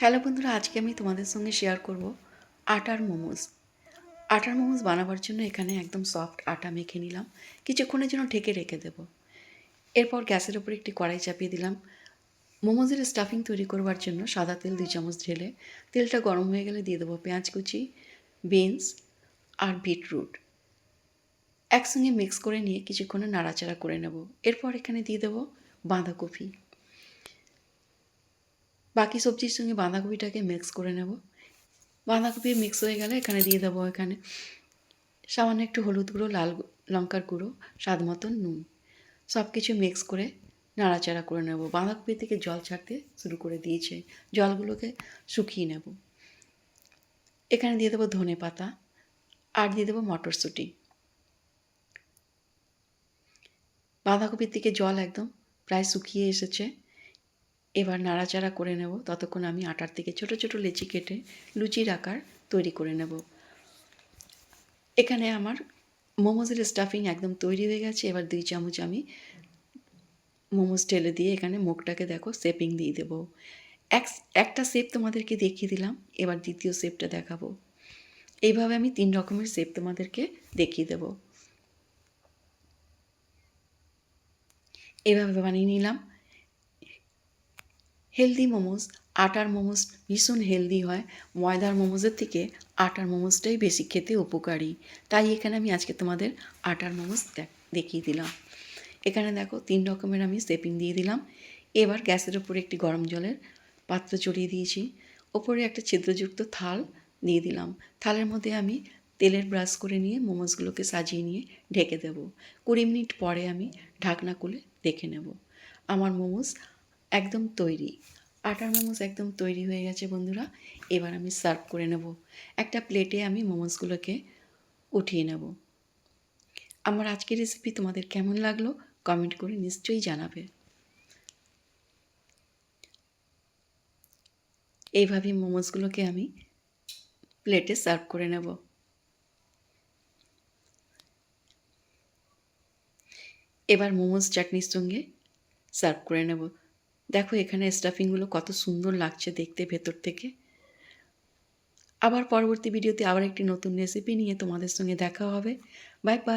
Hello বন্ধুরা, আজকে আমি তোমাদের সঙ্গে শেয়ার করব আটার মোমোজ আটার মোমোজ বানাবার জন্য এখানে একদম সফট আটা মেখে নিলাম। কিছুক্ষণের জন্য ঢেকে রেখে দেব। এরপর গ্যাসের ওপর একটি কড়াই চাপিয়ে দিলাম। মোমোজের স্টাফিং তৈরি করবার জন্য সাদা তেল দুই চামচ ঢেলে তেলটা গরম হয়ে গেলে দিয়ে দেবো পেঁয়াজ কুচি বিনস আর বিটরুট একসঙ্গে মিক্স করে নিয়ে কিছুক্ষণে নাড়াচাড়া করে নেব। এরপর এখানে দিয়ে দেবো বাঁধাকপি। বাকি সবজির সঙ্গে বাঁধাকপিটাকে মিক্স করে নেব। বাঁধাকপি মিক্স হয়ে গেলে এখানে দিয়ে দেবো এখানে সামান্য একটু হলুদ গুঁড়ো, লাল লঙ্কার গুঁড়ো, স্বাদ মতন নুন। সব কিছু মিক্স করে নাড়াচাড়া করে নেব। বাঁধাকপি থেকে জল ছাড়তে শুরু করে দিয়েছে। জলগুলোকে শুকিয়ে নেব। এখানে দিয়ে দেবো ধনে পাতা আর দিয়ে দেবো মটরশুঁটি। বাঁধাকপির থেকে জল একদম প্রায় শুকিয়ে এসেছে। এবার নাড়াচাড়া করে নেব। ততক্ষণ আমি আটার থেকে ছোট ছোট লেচি কেটে লুচির আকার তৈরি করে নেব। এখানে আমার মোমোজের স্টাফিং একদম তৈরি হয়ে গেছে। এবার দুই চামচ আমি মোমোজ ঢেলে দিয়ে এখানে মুখটাকে দেখো শেপিং দিয়ে দেবো। এক, একটা শেপ তোমাদেরকে দেখিয়ে দিলাম। এবার দ্বিতীয় শেপটা দেখাবো। এইভাবে আমি তিন রকমের শেপ তোমাদেরকে দেখিয়ে দেবো। এভাবে বানিয়ে নিলাম। হেলদি মোমোজ আটার মোমোজ ভীষণ হেলদি হয়। ময়দার মোমোজের থেকে আটার মোমোজটাই বেশি খেতে উপকারী। তাই এখানে আমি আজকে তোমাদের আটার দেখ- দেখিয়ে দিলাম। এখানে দেখো তিন রকমের আমি শেপিং দিয়ে দিলাম। এবার গ্যাসের ওপরে একটি গরম জলের পাত্র চড়িয়ে দিয়েছি। ওপরে একটা ছিদ্রযুক্ত থাল দিয়ে দিলাম। থালের মধ্যে আমি তেলের ব্রাশ করে নিয়ে মোমোজগুলোকে সাজিয়ে নিয়ে ঢেকে দেব। কুড়ি মিনিট পরে আমি ঢাকনা খুলে দেখে নেব। আমার মোমোজ একদম তৈরি। আটার মোমোস একদম তৈরি হয়ে গেছে বন্ধুরা। এবার আমি সার্ভ করে নেব। একটা প্লেটে আমি মোমোজগুলোকে উঠিয়ে নেব। আমার আজকের রেসিপি তোমাদের কেমন লাগল কমেন্ট করে নিশ্চয়ই জানাবে। এইভাবে মোমোসগুলোকে আমি প্লেটে সার্ভ করে নেব। এবার মোমোস চাটনির সঙ্গে সার্ভ করে নেব। দেখো এখানে স্টাফিংগুলো কত সুন্দর লাগছে দেখতে ভেতর থেকে। আবার পরবর্তী ভিডিওতে আবার একটি নতুন রেসিপি নিয়ে তোমাদের সঙ্গে দেখা হবে। Bye bye